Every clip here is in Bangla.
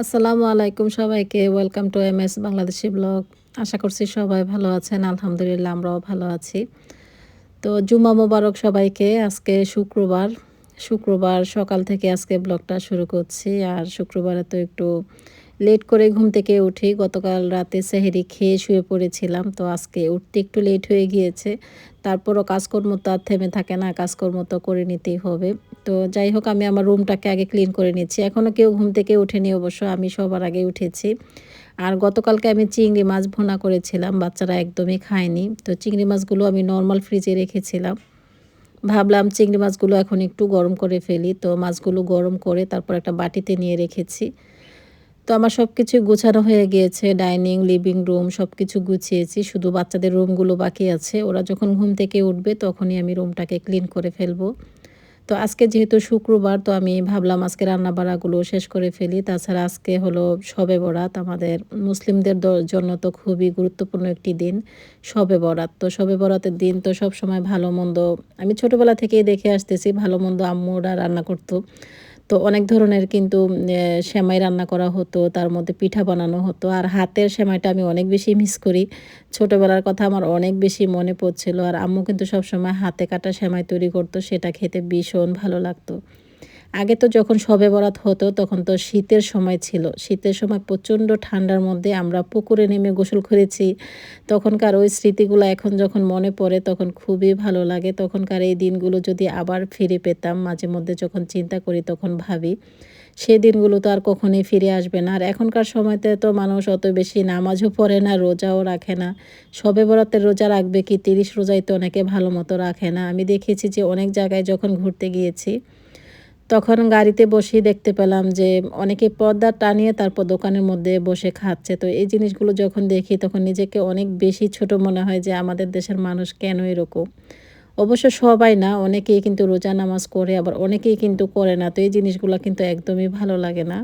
আসসালামু আলাইকুম সবাইকে। Welcome to M S Bangladeshi blog আশা করছি সবাই ভালো আছেন। আলহামদুলিল্লাহ, আমরাও ভালো আছি। তো জুমা মোবারক সবাইকে আজকে শুক্রবার। শুক্রবার সকাল থেকে আজকে ব্লগটা শুরু করছি। আর শুক্রবারে তো একটু লেট করে ঘুম থেকে উঠি। গতকাল রাতে সেহেরি খেয়ে শুয়ে পড়েছিলাম। তো আজকে উঠতে একটু লেট হয়ে গিয়েছে। তারপরও কাজকর্ম তো আর থেমে থাকে না। কাজকর্ম তো করে নিতেই হবে। তো যাই হোক, আমি আমার রুমটাকে আগে ক্লিন করে নিচ্ছি। এখনও কেউ ঘুম থেকে উঠেনি অবশ্য, আমি সবার আগে উঠেছি। আর গতকালকে আমি চিংড়ি মাছ ভোনা করেছিলাম, বাচ্চারা একদমই খায়নি। তো চিংড়ি মাছগুলো আমি নর্মাল ফ্রিজে রেখেছিলাম। ভাবলাম চিংড়ি মাছগুলো এখন একটু গরম করে ফেলি। তো মাছগুলো গরম করে তারপর একটা বাটিতে নিয়ে রেখেছি। তো আমার সব কিছু গুছানো হয়ে গিয়েছে, ডাইনিং লিভিং রুম সব কিছু গুছিয়েছি। শুধু বাচ্চাদের রুমগুলো বাকি আছে। ওরা যখন ঘুম থেকে উঠবে, তখনই আমি রুমটাকে ক্লিন করে ফেলব। তো আজকে যেহেতু শুক্রবার, তো আমি ভাবলাম আজকে রান্না রান্নাবাড়াগুলো শেষ করে ফেলি। তাছাড়া আজকে হলো সবে বরাত। আমাদের মুসলিমদের জন্য তো খুবই গুরুত্বপূর্ণ একটি দিন সবে বরাত। তো সবে বরাতের দিন তো সব সময় ভালো মন্দ, আমি ছোটোবেলা থেকেই দেখে আসতেছি, ভালো মন্দ আম্মুরা রান্না করতো। তো অনেক ধরনের কিন্তু সেমাই রান্না করা হতো, তার মধ্যে পিঠা বানানো হতো। আর হাতের সেমাইটা আমি অনেক বেশি মিস করি। ছোটোবেলার কথা আমার অনেক বেশি মনে পড়ছিল। আর আম্মু কিন্তু সবসময় হাতে কাটা সেমাই তৈরি করতো, সেটা খেতে ভীষণ ভালো লাগতো। আগে তো যখন সবে বরাত হতো, তখন তো শীতের সময় ছিল। শীতের সময় প্রচণ্ড ঠান্ডার মধ্যে আমরা পুকুরে নেমে গোসল করেছি। তখনকার ওই স্মৃতিগুলো এখন যখন মনে পড়ে, তখন খুবই ভালো লাগে। তখনকার এই দিনগুলো যদি আবার ফিরে পেতাম, মাঝে মধ্যে যখন চিন্তা করি, তখন ভাবি সেই দিনগুলো তো আর কখনোই ফিরে আসবে না। আর এখনকার সময়তে তো মানুষ অত বেশি নামাজও পড়ে না, রোজাও রাখে না। সবে বরাতের রোজা রাখবে কি, তিরিশ রোজাই তো অনেকে ভালো মতো রাখে না। আমি দেখেছি যে অনেক জায়গায় যখন ঘুরতে গিয়েছি তখন গাড়িতে বসেই দেখতে পেলাম যে অনেকে পর্দা টানিয়ে তারপর দোকানের মধ্যে বসে খাচ্ছে। তো এই জিনিসগুলো যখন দেখি তখন নিজেকে অনেক বেশি ছোট মনে হয় যে আমাদের দেশের মানুষ কেন এরকম? অবশ্য সবাই না, অনেকেই কিন্তু রোজা নামাজ করে, আবার অনেকেই কিন্তু করে না। তো এই জিনিসগুলো কিন্তু একদমই ভালো লাগে না।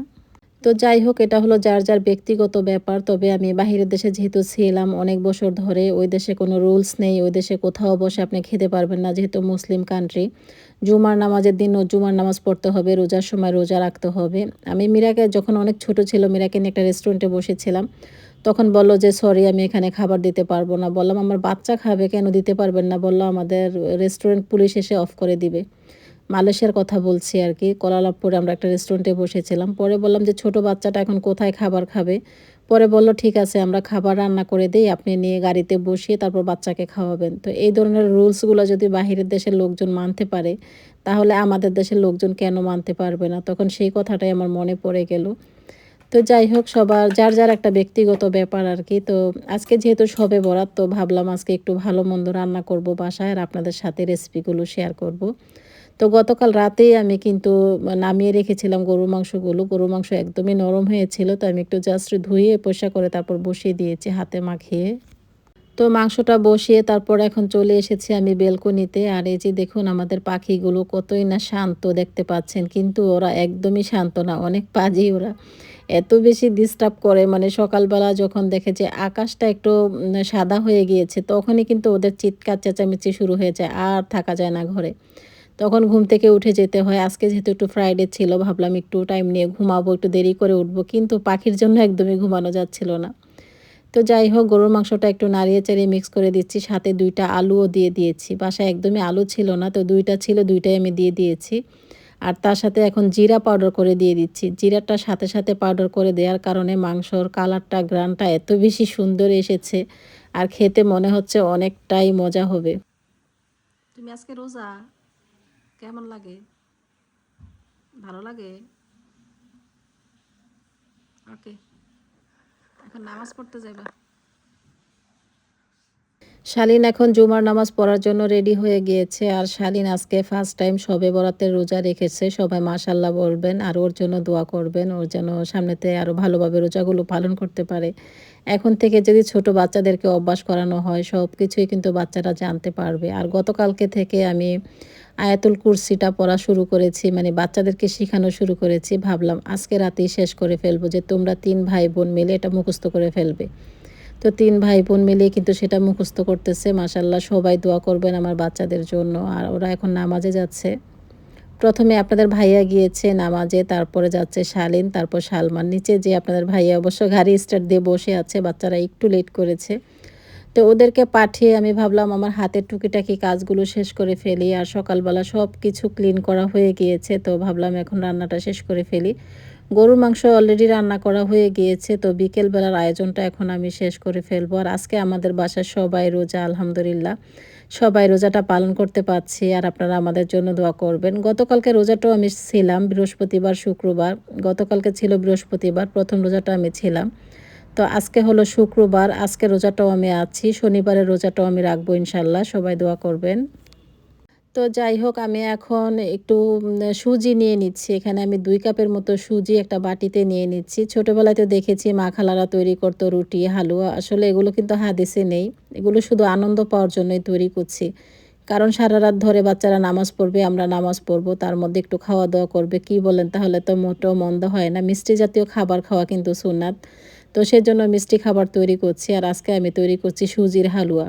তো যাই হোক, এটা হলো যার যার ব্যক্তিগত ব্যাপার। তবে আমি বাহিরের দেশে যেহেতু ছিলাম অনেক বছর ধরে, ওই দেশে কোনো রুলস নেই, ওই দেশে কোথাও বসে আপনি খেতে পারবেন না, যেহেতু মুসলিম কান্ট্রি জুমার নামাজের দিন ও জুমার নামাজ পড়তে হবে, রোজার সময় রোজা রাখতে হবে। আমি মিরাকে, যখন অনেক ছোট ছিল, মিরাকে নিয়ে একটা রেস্টুরেন্টে বসেছিলাম, তখন বলল যে সরি আমি এখানে খাবার দিতে পারব না। বললাম, আমার বাচ্চা খাবে কেন? দিতে পারবেন না। বলল, আমাদের রেস্টুরেন্ট পুলিশ এসে অফ করে দিবে। মালয়েশিয়ার কথা বলছি আর কি। কোলালামপুরে আমরা একটা রেস্টুরেন্টে বসেছিলাম। পরে বললাম যে, ছোট বাচ্চাটা এখন কোথায় খাবার খাবে? পরে বলল, ঠিক আছে, আমরা খাবার রান্না করে দিই, আপনি নিয়ে গাড়িতে বসিয়ে তারপর বাচ্চাকে খাওয়াবেন। তো এই ধরনের রুলসগুলো যদি বাহিরের দেশের লোকজন মানতে পারে, তাহলে আমাদের দেশের লোকজন কেন মানতে পারবে না? তখন সেই কথাটাই আমার মনে পড়ে গেল। তো যাই হোক, সবার, যার যার একটা ব্যক্তিগত ব্যাপার আর কি। তো আজকে যেহেতু সবে বরাত, তো ভাবলাম আজকে একটু ভালো মন্দ রান্না করব বাসায় আর আপনাদের সাথে রেসিপিগুলো শেয়ার করব। তো গতকাল রাতেই আমি কিন্তু নামিয়ে রেখেছিলাম গরুর মাংসগুলো। গরুর মাংস একদমই নরম হয়েছিল, তো আমি একটু জাস্ট ধুয়ে পোষা করে তারপর বসিয়ে দিয়েছি হাতে মাখিয়ে। তো মাংসটা বসিয়ে তারপর এখন চলে এসেছি আমি বেলকনিতে। আর এই যে দেখুন আমাদের পাখিগুলো কতই না শান্ত দেখতে পাচ্ছেন, কিন্তু ওরা একদমই শান্ত না, অনেক পাজি ওরা। এত বেশি ডিস্টার্ব করে মানে সকালবেলা যখন দেখে যে আকাশটা একটু সাদা হয়ে গিয়েছে, তখনই কিন্তু ওদের চিৎকার চেঁচামেচি শুরু হয়ে যায়, আর থাকা যায় না ঘরে। তখন ঘুম থেকে উঠে যেতে হয়। আজকে যেহেতু একটু ফ্রাইডে ছিল, ভাবলাম একটু টাইম নিয়ে ঘুমাবো, একটু দেরি করে উঠবো, কিন্তু পাখির জন্য একদমই ঘুমানো যাচ্ছিল না। তো যাই হোক, গরুর মাংসটা একটু নাড়িয়ে চাড়িয়ে মিক্স করে দিচ্ছি। সাথে দুইটা আলুও দিয়ে দিয়েছি। বাসায় একদমই আলু ছিল না, তো দুইটা ছিল, দুইটাই আমি দিয়ে দিয়েছি। আর তার সাথে এখন জিরা পাউডার করে দিয়ে দিচ্ছি। জিরাটা সাথে সাথে পাউডার করে দেওয়ার কারণে মাংসর কালারটা গ্রানটা এত বেশি সুন্দর এসেছে আর খেতে মনে হচ্ছে অনেকটাই মজা হবে। তুমি আজকে রোজা? কেমন লাগে? ভালো লাগে? ওকে এখন নামাজ পড়তে যাবা শালিন এখন জুমার নামাজ পড়ার জন্য রেডি হয়ে গিয়েছে আর শালিন আজকে ফার্স্ট টাইম সবে বরাতের রোজা রেখেছে। সবাই মাশাল্লাহ বলবেন আর ওর জন্য দোয়া করবেন। ওর যেন সামনেতে আরও ভালোভাবে রোজাগুলো পালন করতে পারে। এখন থেকে যদি ছোট বাচ্চাদেরকে অভ্যাস করানো হয় সব কিছুই কিন্তু বাচ্চারা জানতে পারবে। আর গতকালকে থেকে আমি আয়াতুল কুরসিটা পড়া শুরু করেছি মানে বাচ্চাদেরকে শেখানো শুরু করেছি। ভাবলাম আজকে রাতেই শেষ করে ফেলব যে তোমরা তিন ভাই বোন মিলে এটা মুখস্থ করে ফেলবে। তো তিন ভাই বোন মিলে কিন্তু সেটা মুখস্থ করতেছে। মাসাল্লাহ সবাই দোয়া করবেন আমার বাচ্চাদের জন্য। আর ওরা এখন নামাজে যাচ্ছে। প্রথমে আপনাদের ভাইয়া গিয়েছে নামাজে, তারপরে যাচ্ছে শালিন, তারপর সালমান। নিচে যে আপনাদের ভাইয়া অবশ্য গাড়ি স্টার্ট দিয়ে বসে আছে, বাচ্চারা একটু লেট করেছে। তো ওদেরকে পাঠিয়ে আমি ভাবলাম আমার হাতের টুকিটাকি কাজগুলো শেষ করে ফেলি আর সকালবেলা সব কিছু ক্লিন করা হয়ে গিয়েছে, তো ভাবলাম এখন রান্নাটা শেষ করে ফেলি। গরুর মাংস অলরেডি রান্না করা হয়ে গিয়েছে, তো বিকেলবেলার আয়োজনটা এখন আমি শেষ করে ফেলব। আর আজকে আমাদের বাসার সবাই রোজা, আলহামদুলিল্লাহ। সবাই রোজাটা পালন করতে পারছি আর আপনারা আমাদের জন্য দোয়া করবেন। গতকালকে রোজাটাও আমি ছিলাম, বৃহস্পতিবার, শুক্রবার। গতকালকে ছিল বৃহস্পতিবার, প্রথম রোজাটা আমি ছিলাম। তো আজকে হলো শুক্রবার, আজকে রোজাটাও আমি আছি, শনিবারের রোজাটাও আমি রাখব ইনশাল্লাহ সবাই দোয়া করবেন। তো যাই হোক, আমি এখন একটু সুজি নিয়ে নিচ্ছি, এখানে আমি দুই কাপের মতো সুজি একটা বাটিতে নিয়ে নিচ্ছি। ছোটোবেলায় তো দেখেছি মা খালারা তৈরি করতো রুটি, হালুয়া, আসলে এগুলো কিন্তু হাদিসে নেই, এগুলো শুধু আনন্দ পাওয়ার জন্যই তৈরি করছি। কারণ সারা রাত ধরে বাচ্চারা নামাজ পড়বে, আমরা নামাজ পড়ব, তার মধ্যে একটু খাওয়া দাওয়া করবে, কি বলেন তাহলে তো মোটেও মন্দ হয় না। মিষ্টি জাতীয় খাবার খাওয়া কিন্তু সুনাত তো সেজন্য মিষ্টি খাবার তৈরি করছি আর আজকে আমি তৈরি করছি সুজির হালুয়া।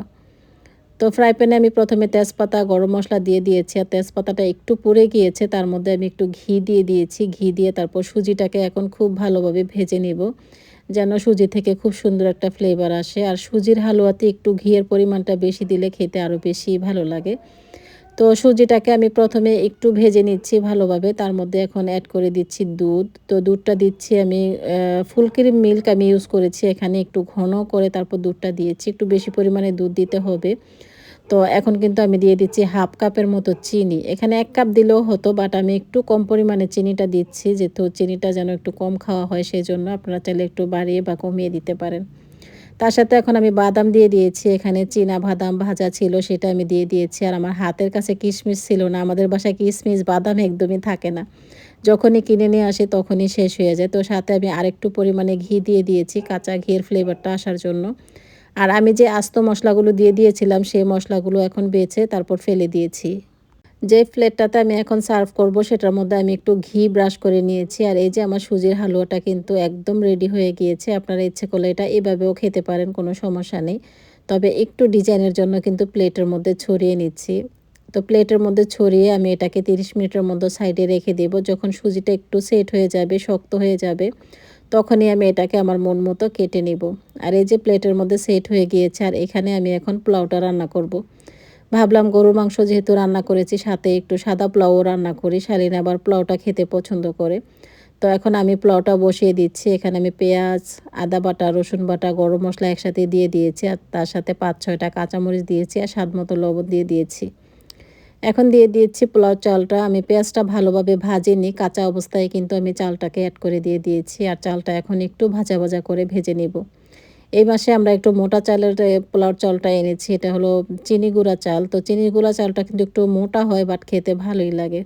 তো ফ্রাই প্যানে আমি প্রথমে তেজপাতা, গরম মশলা দিয়ে দিয়েছি আর তেজপাতাটা একটু পুড়ে গিয়েছে, তার মধ্যে আমি একটু ঘি দিয়ে দিয়েছি। ঘি দিয়ে তারপর সুজিটাকে এখন খুব ভালোভাবে ভেজে নিব, যেন সুজি থেকে খুব সুন্দর একটা ফ্লেভার আসে। আর সুজির হালুয়াতে একটু ঘিয়ের পরিমাণটা বেশি দিলে খেতে আরও বেশি ভালো লাগে। তো সুজিটাকে আমি প্রথমে একটু ভেজে নিচ্ছি ভালোভাবে। তার মধ্যে এখন অ্যাড করে দিচ্ছি দুধ। তো দুধটা দিচ্ছি আমি ফুল ক্রিম মিল্ক আমি ইউজ করেছি এখানে একটু ঘন করে তারপর দুধটা দিয়েছি। একটু বেশি পরিমাণে দুধ দিতে হবে। তো এখন কিন্তু আমি দিয়ে দিচ্ছি হাফ কাপের মতো চিনি। এখানে এক কাপ দিলেও হতো বাট আমি একটু কম পরিমাণে চিনিটা দিচ্ছি, যেহেতু চিনিটা যেন একটু কম খাওয়া হয় সেই জন্য আপনারা চাইলে একটু বাড়িয়ে বা কমিয়ে দিতে পারেন। তার সাথে এখন আমি বাদাম দিয়ে দিয়েছি, এখানে চীনা বাদাম ভাজা ছিল সেটা আমি দিয়ে দিয়েছি, আর আমার হাতের কাছে কিশমিশ ছিল না, আমাদের বাসায় কিশমিশ বাদাম একদমই থাকে না। যখনই কিনে নিয়ে আসে তখনই শেষ হয়ে যায়। তো সাথে আমি আরেকটু পরিমাণে ঘি দিয়ে দিয়েছি, কাঁচা ঘিয়ের ফ্লেভারটা আসার জন্য। আর আমি যে আস্ত মশলাগুলো দিয়ে দিয়েছিলাম, সেই মশলাগুলো এখন বেছে তারপর ফেলে দিয়েছি। যে প্লেটটাতে আমি এখন সার্ভ করব, সেটার মধ্যে আমি একটু ঘি ব্রাশ করে নিয়েছি। আর এই যে আমার সুজির হালুয়াটা কিন্তু একদম রেডি হয়ে গিয়েছে। আপনারা ইচ্ছে করলে এটা এভাবেও খেতে পারেন, কোনো সমস্যা নেই। তবে একটু ডিজাইনের জন্য কিন্তু প্লেটের মধ্যে ছড়িয়ে নিচ্ছি। তো প্লেটের মধ্যে ছড়িয়ে আমি এটাকে 30 মিনিটের মধ্যে সাইডে রেখে দেব। যখন সুজিটা একটু সেট হয়ে যাবে, শক্ত হয়ে যাবে, তখনই আমি এটাকে আমার মন মতো কেটে নিব। আর এই যে প্লেটের মধ্যে সেট হয়ে গিয়েছে, আর এখানে আমি এখন পোলাওটা রান্না করব। ভাবলাম গরুর মাংস যেহেতু রান্না করেছি, সাথে একটু সাদা পোলাও রান্না করি। শালিন আবার পোলাওটা খেতে পছন্দ করে। তো এখন আমি পোলাওটা বসিয়ে দিচ্ছি। এখানে আমি পেঁয়াজ, আদা বাটা, রসুন বাটা, গরম মশলা একসাথে দিয়ে দিয়েছি। আর তার সাথে পাঁচ, ছয়টা কাঁচামরিচ দিয়েছি আর স্বাদ মতো লবণ দিয়ে দিয়েছি। এখন দিয়ে দিয়েছি পোলাও চালটা। আমি পেঁয়াজটা ভালোভাবে ভাজিনি। কাঁচা অবস্থায় কিন্তু আমি চালটাকে অ্যাড করে দিয়ে দিয়েছি। আর চালটা এখন একটু ভাজা ভাজা করে ভেজে নিব। এই মাসে আমরা একটু মোটা চালের পোলাওর চালটা এনেছি। এটা হলো চিনি গুঁড়া চাল। তো চিনি গুঁড়া চালটা কিন্তু একটু মোটা হয়, বাট খেতে ভালোই লাগে।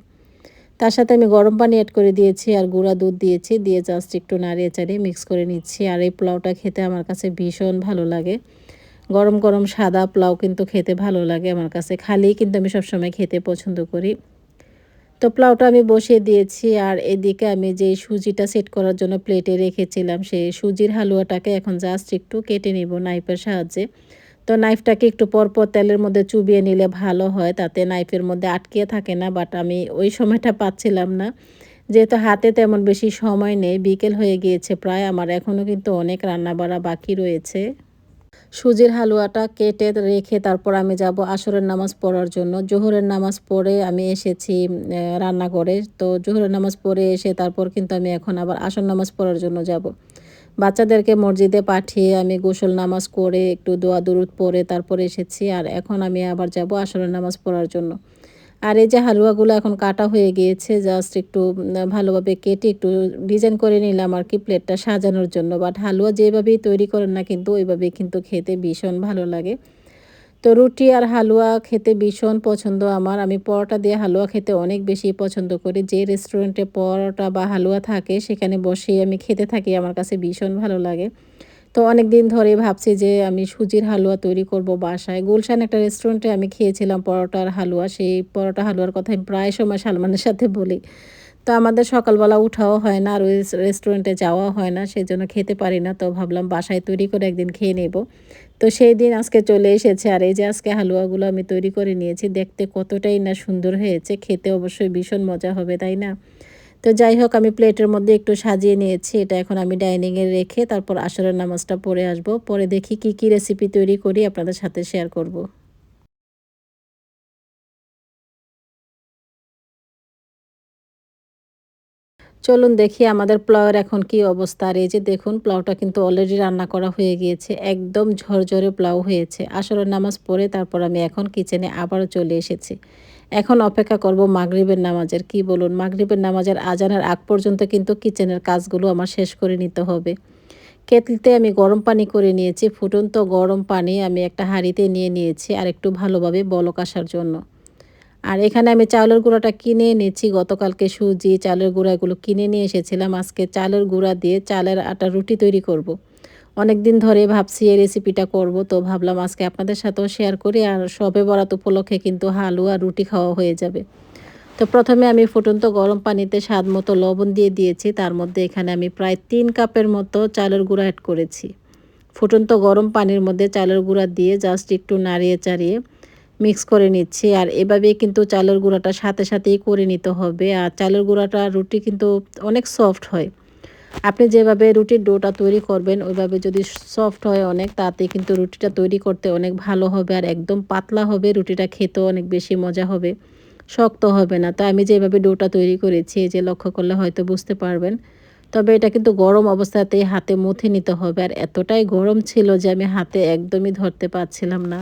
তার সাথে আমি গরম পানি অ্যাড করে দিয়েছি আর গুঁড়া দুধ দিয়েছি। দিয়ে জাস্ট একটু নাড়িয়ে চাড়িয়ে মিক্স করে নিচ্ছি। আর এই পোলাওটা খেতে আমার কাছে ভীষণ ভালো লাগে। গরম গরম সাদা পোলাও কিন্তু খেতে ভালো লাগে আমার কাছে। খালি কিন্তু আমি সবসময় খেতে পছন্দ করি। তো পোলাওটা আমি বসিয়ে দিয়েছি আর এদিকে আমি যে সুজিটা সেট করার জন্য প্লেটে রেখেছিলাম, সেই সুজির হালুয়াটাকে এখন জাস্ট একটু কেটে নিব নাইফের সাহায্যে। তো নাইফটাকে একটু পরপর তেলের মধ্যে চুবিয়ে নিলে ভালো হয়, তাতে নাইফের মধ্যে আটকিয়ে থাকে না বাট আমি ওই সময়টা পাচ্ছিলাম না। যেহেতু হাতে তেমন বেশি সময় নেই, বিকেল হয়ে গিয়েছে প্রায়, আমার এখনও কিন্তু অনেক রান্না বাড়া বাকি রয়েছে। সুজির হালুয়াটা কেটে রেখে তারপর আমি যাব আসরের নামাজ পড়ার জন্য। জোহরের নামাজ পড়ে আমি এসেছি রান্নাঘরে। তো জোহরের নামাজ পড়ে এসে তারপর কিন্তু আমি এখন আবার আসর নামাজ পড়ার জন্য যাব। বাচ্চাদেরকে মসজিদে পাঠিয়ে আমি গোসল নামাজ করে একটু দোয়া দুরুদ পরে তারপর এসেছি। আর এখন আমি আবার যাব আসরের নামাজ পড়ার জন্য। আর এই যে হালুয়াগুলো এখন কাটা হয়ে গিয়েছে জাস্ট একটু ভালোভাবে কেটে একটু ডিজাইন করে নিলাম আর কি প্লেটটা সাজানোর জন্য। বাট হালুয়া যেভাবেই তৈরি করেন না কিন্তু ওইভাবেই কিন্তু খেতে ভীষণ ভালো লাগে। তো রুটি আর হালুয়া খেতে ভীষণ পছন্দ আমার। আমি পরোটা দিয়ে হালুয়া খেতে অনেক বেশি পছন্দ করি। যে রেস্টুরেন্টে পরোটা বা হালুয়া থাকে, সেখানে বসেই আমি খেতে থাকি, আমার কাছে ভীষণ ভালো লাগে। তো অনেক দিন ধরে ভাবছি যে আমি সুজির হালুয়া তৈরি করব বাসায়। গুলশান একটা রেস্টুরেন্টে আমি খেয়েছিলাম পরোটার হালুয়া। সেই পরোটা হালুয়ার কথা আমি প্রায় সময় সালমানের সাথে বলি। তো আমাদের সকালবেলা উঠাও হয় না, আর ওই রেস্টুরেন্টে যাওয়া হয় না সেই জন্য খেতে পারি না। তো ভাবলাম বাসায় তৈরি করে একদিন খেয়ে নেব। তো সেই দিন আজকে চলে এসেছে, আর এই যে আজকে হালুয়াগুলো আমি তৈরি করে নিয়েছি, দেখতে কতটাই না সুন্দর হয়েছে। খেতে অবশ্যই ভীষণ মজা হবে, তাই না? তো যাই হোক, আমি প্লেটের মধ্যে একটু সাজিয়ে নিয়েছি। এটা এখন আমি ডাইনিংয়ে রেখে তারপর আসরের নামাজটা পরে আসব। পরে দেখি কি কি রেসিপি তৈরি করি আপনাদের সাথে শেয়ার করব। চলুন দেখি আমাদের পোলাওয়ের এখন কি অবস্থা। আর এই যে দেখুন, পোলাওটা কিন্তু অলরেডি রান্না করা হয়ে গিয়েছে। একদম ঝরঝরে পোলাও হয়েছে। আসরের নামাজ পড়ে তারপর আমি এখন কিচেনে আবারও চলে এসেছি। এখন অপেক্ষা করব মাগরিবের নামাজের। কি বলুন, মাগরিবের নামাজের আজানের আগ পর্যন্ত কিন্তু কিচেনের কাজগুলো আমার শেষ করে নিতে হবে। কেতলিতে আমি গরম পানি করে নিয়েছি। ফুটন্ত গরম পানি আমি একটা হাঁড়িতে নিয়ে নিয়েছি আর একটু ভালোভাবে বলক আসার জন্য। আর এখানে আমি চালের গুঁড়াটা কিনে এনেছি। গতকালকে সুজি, চালের গুঁড়াগুলো কিনে নিয়ে এসেছিলাম। আজকে চালের গুঁড়া দিয়ে চালের আটা রুটি তৈরি করব। অনেক দিন ধরে ভাবছি এই রেসিপিটা করব, তো ভাবলাম আজকে আপনাদের সাথেও শেয়ার করি। আর সবে বরাত উপলক্ষে কিন্তু হালুয়া রুটি খাওয়া হয়ে যাবে। তো প্রথমে আমি ফুটন্ত গরম পানিতে স্বাদ মতো লবণ দিয়ে দিয়েছি। তার মধ্যে এখানে আমি প্রায় তিন কাপের মতো চালের গুঁড়া অ্যাড করেছি। ফুটন্ত গরম পানির মধ্যে চালের গুঁড়া দিয়ে জাস্ট একটু নাড়িয়ে চাড়িয়ে মিক্স করে নিচ্ছি। আর এভাবে কিন্তু চালের গুঁড়াটা সাথে সাথেই করে নিতে হবে। আর চালের গুঁড়াটা রুটি কিন্তু অনেক সফট হয়। আপনি যেভাবে রুটির ডোটা তৈরি করবেন, ওইভাবে যদি সফট হয় অনেক, তাতে কিন্তু রুটিটা তৈরি করতে অনেক ভালো হবে। আর একদম পাতলা হবে, রুটিটা খেতেও অনেক বেশি মজা হবে। শক্ত হবে না। তো আমি যেভাবে ডোটা তৈরি করেছি যে লক্ষ্য করলে হয়তো বুঝতে পারবেন। তবে এটা কিন্তু গরম অবস্থাতেই হাতে মুথে নিতে হবে। আর এতটাই গরম ছিল যে আমি হাতে একদমই ধরতে পারছিলাম না।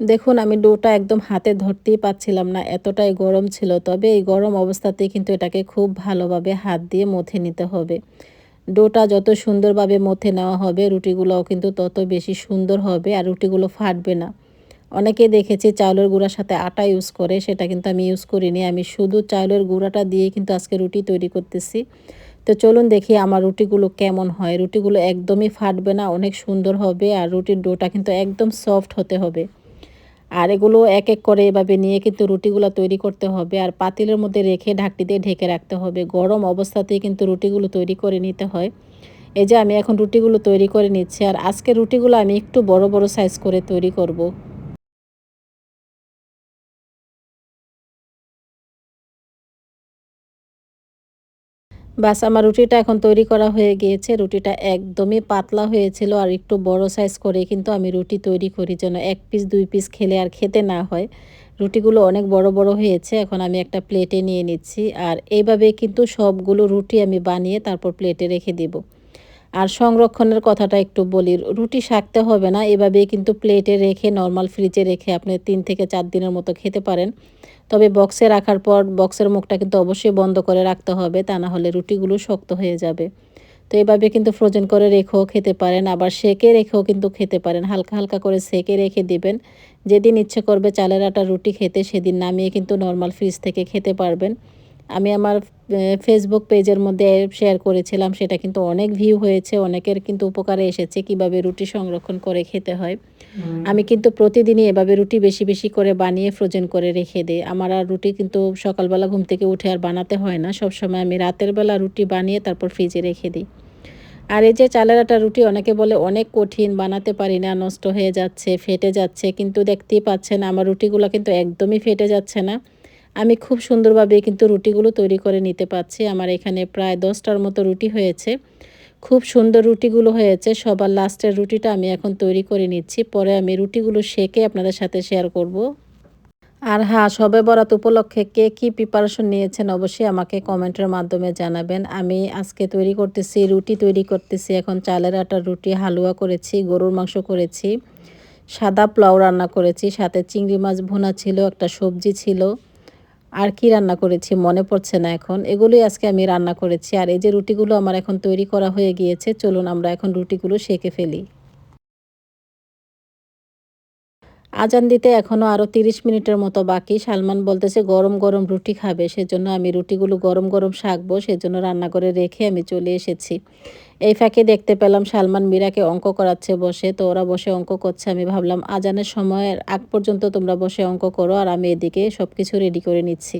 দেখুন, আমি ডোটা একদম হাতে ধরতেই পাচ্ছিলাম না, এতটাই গরম ছিল। তবে এই গরম অবস্থাতেই কিন্তু এটাকে খুব ভালোভাবে হাত দিয়ে মথে নিতে হবে। ডোটা যত সুন্দরভাবে মথে নেওয়া হবে, রুটিগুলোও কিন্তু তত বেশি সুন্দর হবে আর রুটিগুলো ফাটবে না। অনেকে দেখেছি চাউলের গুঁড়ার সাথে আটা ইউজ করে, সেটা কিন্তু আমি ইউজ করিনি। আমি শুধু চাউলের গুঁড়াটা দিয়ে কিন্তু আজকে রুটি তৈরি করতেছি। তো চলুন দেখি আমার রুটিগুলো কেমন হয়। রুটিগুলো একদমই ফাটবে না, অনেক সুন্দর হবে আর রুটির ডোটা কিন্তু একদম সফট হতে হবে। আর এগুলো এক এক করে এভাবে নিয়ে কিন্তু রুটিগুলো তৈরি করতে হবে। আর পাতিলের মধ্যে রেখে ঢাকটি দিয়ে ঢেকে রাখতে হবে। গরম অবস্থাতেই কিন্তু রুটিগুলো তৈরি করে নিতে হয়। এই যে আমি এখন রুটিগুলো তৈরি করে নিচ্ছি। আর আজকে রুটিগুলো আমি একটু বড় বড় সাইজ করে তৈরি করব। বাস, আমার রুটিটা এখন তৈরি করা হয়ে গিয়েছে। রুটিটা একদমই পাতলা হয়েছিল আর একটু বড় সাইজ করে কিন্তু আমি রুটি তৈরি করি যেন এক পিস দুই পিস খেলে আর খেতে না হয়। রুটিগুলো অনেক বড় বড় হয়েছে, এখন আমি একটা প্লেটে নিয়ে নিচ্ছি। আর এইভাবে কিন্তু সবগুলো রুটি আমি বানিয়ে তারপর প্লেটে রেখে দেব। আর সংরক্ষণের কথাটা একটু বলি, রুটি শাকতে হবে না, এভাবেই কিন্তু প্লেটে রেখে নর্মাল ফ্রিজে রেখে আপনি তিন থেকে চার দিনের মতো খেতে পারেন। তবে বক্সে রাখার পর বক্সের মুখটা কিন্তু অবশ্যই বন্ধ করে রাখতে হবে, তা না হলে রুটিগুলো শক্ত হয়ে যাবে। তো এভাবে কিন্তু ফ্রোজেন করে রেখেও খেতে পারেন, আবার সেকে রেখেও কিন্তু খেতে পারেন। হালকা হালকা করে সেকে রেখে দিবেন। যেদিন ইচ্ছে করবে চালের আটা রুটি খেতে, সেদিন নামিয়ে কিন্তু নর্মাল ফ্রিজ থেকে খেতে পারবেন। আমি আমার ফেসবুক পেজের মধ্যে শেয়ার করেছিলাম সেটা কিন্তু অনেক ভিউ হয়েছে অনেকের কিন্তু উপকারে এসেছে কীভাবে রুটি সংরক্ষণ করে খেতে হয়। আমি কিন্তু প্রতিদিনই এভাবে রুটি বেশি বেশি করে বানিয়ে ফ্রোজেন করে রেখে দিই। আমার আর রুটি কিন্তু সকালবেলা ঘুম থেকে উঠে আর বানাতে হয় না সব সময় আমি রাতের বেলা রুটি বানিয়ে তারপর ফ্রিজে রেখে দিই। আর এই যে চালের আটা রুটি অনেকে বলে অনেক কঠিন বানাতে পারি না নষ্ট হয়ে যাচ্ছে ফেটে যাচ্ছে কিন্তু দেখতেই পাচ্ছেন আমার রুটিগুলো কিন্তু একদমই ফেটে যাচ্ছে না। আমি খুব সুন্দরভাবে কিন্তু রুটিগুলো তৈরি করে নিতে পারছি। আমার এখানে প্রায় দশটার মতো রুটি হয়েছে। খুব সুন্দর রুটিগুলো হয়েছে। সবার লাস্টের রুটিটা আমি এখন তৈরি করে নিচ্ছি। পরে আমি রুটিগুলো সেকে আপনাদের সাথে শেয়ার করব। আর হ্যাঁ সবে বরাত উপলক্ষে কে কী প্রিপারেশন নিয়েছেন অবশ্যই আমাকে কমেন্টের মাধ্যমে জানাবেন। আমি আজকে তৈরি করতেছি, রুটি তৈরি করতেছি। এখন চালের আটার রুটি, হালুয়া করেছি, গরুর মাংস করেছি, সাদা পোলাও রান্না করেছি, সাথে চিংড়ি মাছ ভুনা ছিল, একটা সবজি ছিল। আর কি রান্না করেছি মনে পড়ছে না এখন। এগুলোই আজকে আমি রান্না করেছি। আর এই যে রুটিগুলো আমার এখন তৈরি করা হয়ে গিয়েছে, চলুন আমরা এখন রুটিগুলো সেকে ফেলি। আজান দিতে এখনও আরও তিরিশ মিনিটের মতো বাকি। সালমান বলতেছে, গরম গরম রুটি খাবে। সেজন্য আমি রুটিগুলো গরম গরম শাকবো, সেজন্য রান্না করে রেখে আমি চলে এসেছি। এই ফাঁকে দেখতে পেলাম সালমান মীরাকে অঙ্ক করাচ্ছে বসে। তো ওরা বসে অঙ্ক করছে। আমি ভাবলাম, আজানের সময়ের আগ পর্যন্ত তোমরা বসে অঙ্ক করো আর আমি এদিকে সব কিছু রেডি করে নিচ্ছি।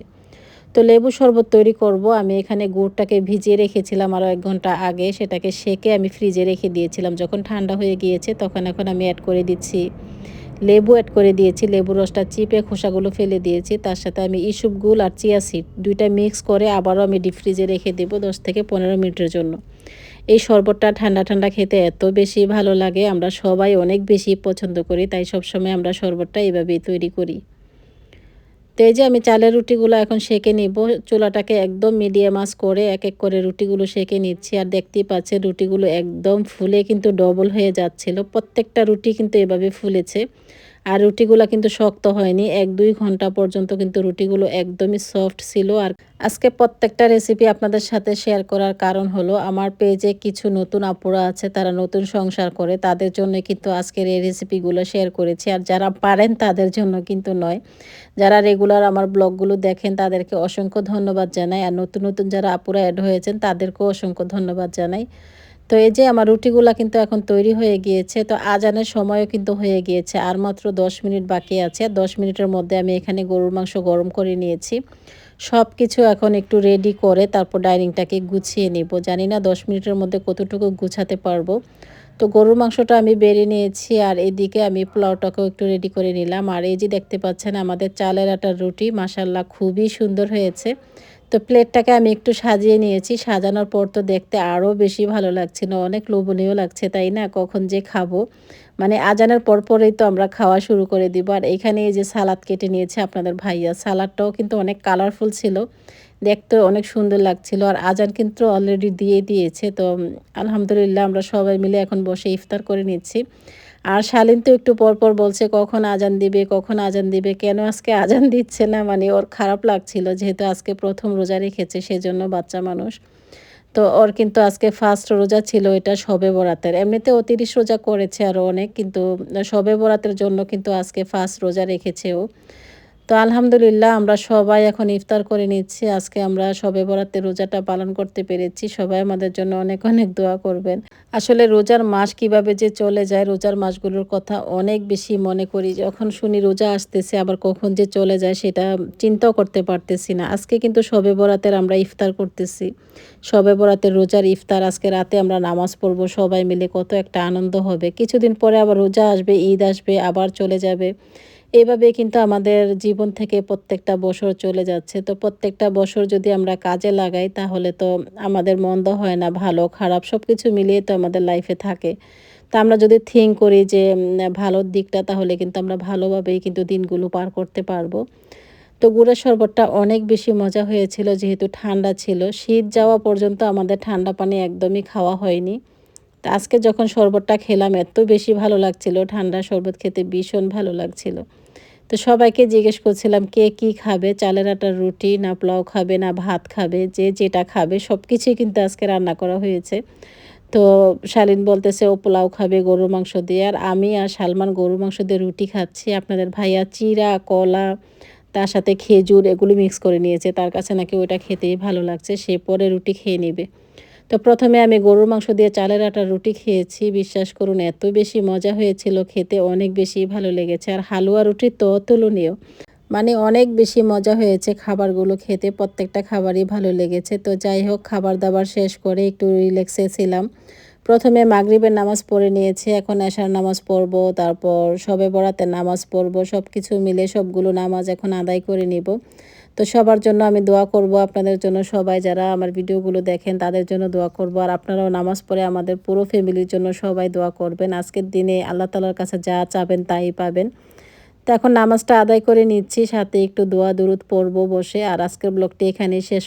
তো লেবু শরবত তৈরি করব। আমি এখানে গুড়টাকে ভিজিয়ে রেখেছিলাম আরও এক ঘণ্টা আগে। সেটাকে সেকে আমি ফ্রিজে রেখে দিয়েছিলাম। যখন ঠান্ডা হয়ে গিয়েছে, তখন এখন আমি অ্যাড করে দিচ্ছি। লেবু অ্যাড করে দিয়েছি। লেবু রসটা চিপে খোসাগুলো ফেলে দিয়েছি। তার সাথে আমি ইসুপ গুল আর চিয়া সিড দুইটা মিক্স করে আবারও আমি ডিপ ফ্রিজে রেখে দেবো দশ থেকে পনেরো মিনিটের জন্য। এই শরবতটা ঠান্ডা ঠান্ডা খেতে এত বেশি ভালো লাগে, আমরা সবাই অনেক বেশি পছন্দ করি, তাই সবসময় আমরা শরবতটা এইভাবেই তৈরি করি। তো এই যে আমি চালের রুটিগুলো এখন সেঁকে নিব, চুলাটাকে একদম মিডিয়াম আঁচ করে এক এক করে রুটিগুলো সেঁকে নিচ্ছি, আর দেখতেই পাচ্ছে রুটিগুলো একদম ফুলে কিন্তু ডবল হয়ে যাচ্ছিল, প্রত্যেকটা রুটি কিন্তু এভাবে ফুলেছে। আর রুটিগুলো কিন্তু শক্ত হয়নি। এক, দুই ঘণ্টা পর্যন্ত কিন্তু রুটিগুলো একদমই সফট ছিল। আর আজকে প্রত্যেকটা রেসিপি আপনাদের সাথে শেয়ার করার কারণ হলো, আমার পেজে কিছু নতুন আপুরা আছে, তারা নতুন সংসার করে, তাদের জন্য কিন্তু আজকের এই রেসিপিগুলো শেয়ার করেছি। আর যারা পারেন তাদের জন্য কিন্তু নয়। যারা রেগুলার আমার ব্লগগুলো দেখেন, তাদেরকে অসংখ্য ধন্যবাদ জানাই। আর নতুন নতুন যারা আপুরা অ্যাড হয়েছেন, তাদেরকেও অসংখ্য ধন্যবাদ জানাই। তো এই যে আমার রুটিগুলা কিন্তু এখন তৈরি হয়ে গিয়েছে, তো আজানের সময়ও কিন্তু হয়ে গিয়েছে। আর মাত্র দশ মিনিট বাকি আছে, দশ মিনিটের মধ্যে আমি এখানে গরুর মাংস গরম করে নিয়েছি। সব কিছু এখন একটু রেডি করে তারপর ডাইনিংটাকে গুছিয়ে নিব। জানি না দশ মিনিটের মধ্যে কতটুকু গুছাতে পারব। তো গরুর মাংসটা আমি বেড়ে নিয়েছি আর এদিকে আমি পোলাওটাকেও একটু রেডি করে নিলাম। আর এই যে দেখতে পাচ্ছেন আমাদের চালের আটার রুটি মাসাল্লাহ খুবই সুন্দর হয়েছে। তো প্লেটটাকে আমি একটু সাজিয়ে নিয়েছি। সাজানোর পর তো দেখতে আরও বেশি ভালো লাগছে না, অনেক লোভনীয় লাগছে, তাই না? কখন যে খাব। মানে আজানের পরপরেই তো আমরা খাওয়া শুরু করে দিব। আর এখানে এই যে সালাদ কেটে নিয়েছে আপনাদের ভাইয়া, সালাদটাও কিন্তু অনেক কালারফুল ছিল। দেখতে অনেক সুন্দর লাগছিল আর আজান কিন্তু অলরেডি দিয়ে দিয়েছে। তো আলহামদুলিল্লাহ আমরা সবাই মিলে এখন বসে ইফতার করে নিচ্ছি। আর শালিন তো একটু পর পর বলছে, কখন আজান দিবে? কখন আজান দিবে? কেন আজকে আজান দিচ্ছে না? মানে ওর খারাপ লাগছিল, যেহেতু আজকে প্রথম রোজা রেখেছে, সেজন্য বাচ্চা মানুষ। তো ওর কিন্তু আজকে ফার্স্ট রোজা ছিল, এটা সবে বরাতের। এমনিতে ও তিরিশ রোজা করেছে আরও অনেক, কিন্তু সবে বরাতের জন্য কিন্তু আজকে ফার্স্ট রোজা রেখেছে ও। তো আলহামদুলিল্লাহ আমরা সবাই এখন ইফতার করে নিচ্ছি। আজকে আমরা সবে বরাতে রোজাটা পালন করতে পেরেছি। সবাই আমাদের জন্য অনেক অনেক দোয়া করবেন। আসলে রোজার মাস কীভাবে যে চলে যায়, রোজার মাসগুলোর কথা অনেক বেশি মনে করি। যখন শুনি রোজা আসতেছে, আবার কখন যে চলে যায় সেটা চিন্তাও করতে পারতেছি না। আজকে কিন্তু সবে বরাতের আমরা ইফতার করতেছি। সবে বরাতের রোজার ইফতার, আজকে রাতে আমরা নামাজ পড়ব। সবাই মিলে কত একটা আনন্দ হবে। কিছুদিন পরে আবার রোজা আসবে, ঈদ আসবে, আবার চলে যাবে। এভাবে কিন্তু আমাদের জীবন থেকে প্রত্যেকটা বছর চলে যাচ্ছে। তো প্রত্যেকটা বছর যদি আমরা কাজে লাগাই, তাহলে তো আমাদের মন্দ হয় না, ভালো, খারাপ সব কিছু মিলিয়ে তো আমাদের লাইফে থাকে। তা আমরা যদি থিঙ্ক করি যে ভালোর দিকটা, তাহলে কিন্তু আমরা ভালোভাবেই কিন্তু দিনগুলো পার করতে পারব। তো গুড়ের শরবতটা অনেক বেশি মজা হয়েছিল, যেহেতু ঠান্ডা ছিল। শীত যাওয়া পর্যন্ত আমাদের ঠান্ডা পানি একদমই খাওয়া হয়নি। তা আজকে যখন শরবতটা খেলাম, এত বেশি ভালো লাগছিল। ঠান্ডা শরবত খেতে ভীষণ ভালো লাগছিল। তো সবাইকে জিজ্ঞেস করছিলাম, কে কি খাবে? চালের আটার রুটি, না পোলাও খাবে, না ভাত খাবে? যে যেটা খাবে সব কিছুই কিন্তু আজকে রান্না করা হয়েছে। তো শালিন বলতেছে, ও পোলাও খাবে গরুর মাংস দিয়ে। আর আমি আর সালমান গরুর মাংস দিয়ে রুটি খাচ্ছি। আপনাদের ভাইয়া চিরা, কলা, তার সাথে খেজুর, এগুলো মিক্স করে নিয়েছে। তার কাছে নাকি ওইটা খেতেই ভালো লাগছে। সে পরে রুটি খেয়ে নেবে। তো প্রথমে আমি গরুর মাংস দিয়ে চালের আটার রুটি খেয়েছি। বিশ্বাস করুন, এত বেশি মজা হয়েছিল, খেতে অনেক বেশি ভালো লেগেছে। আর হালুয়া রুটি তো তুলনীয়। মানে অনেক বেশি মজা হয়েছে খাবারগুলো খেতে, প্রত্যেকটা খাবারই ভালো লেগেছে। তো যাই হোক, খাবার দাবার শেষ করে একটু রিল্যাক্সে ছিলাম। প্রথমে মাগরিবের নামাজ পড়ে নিয়েছে, এখন এশার নামাজ পড়ব, তারপর সবে বরাতে নামাজ পড়ব সব কিছু মিলে সবগুলো নামাজ এখন আদায় করে নিব। তো সবার জন্য আমি দোয়া করব, আপনাদের জন্য সবাই যারা আমার ভিডিওগুলো দেখেন তাদের জন্য দোয়া করব, আর আপনারাও নামাজ পড়ে আমাদের পুরো ফ্যামিলির জন্য সবাই দোয়া করবেন। আজকের দিনে আল্লাহ তালার কাছে যা চাবেন তাই পাবেন। তো এখন নামাজটা আদায় করে নিচ্ছি, সাথে একটু দোয়া দুরুদ পড়ব বসে, আর আজকের ব্লগটি এখানেই শেষ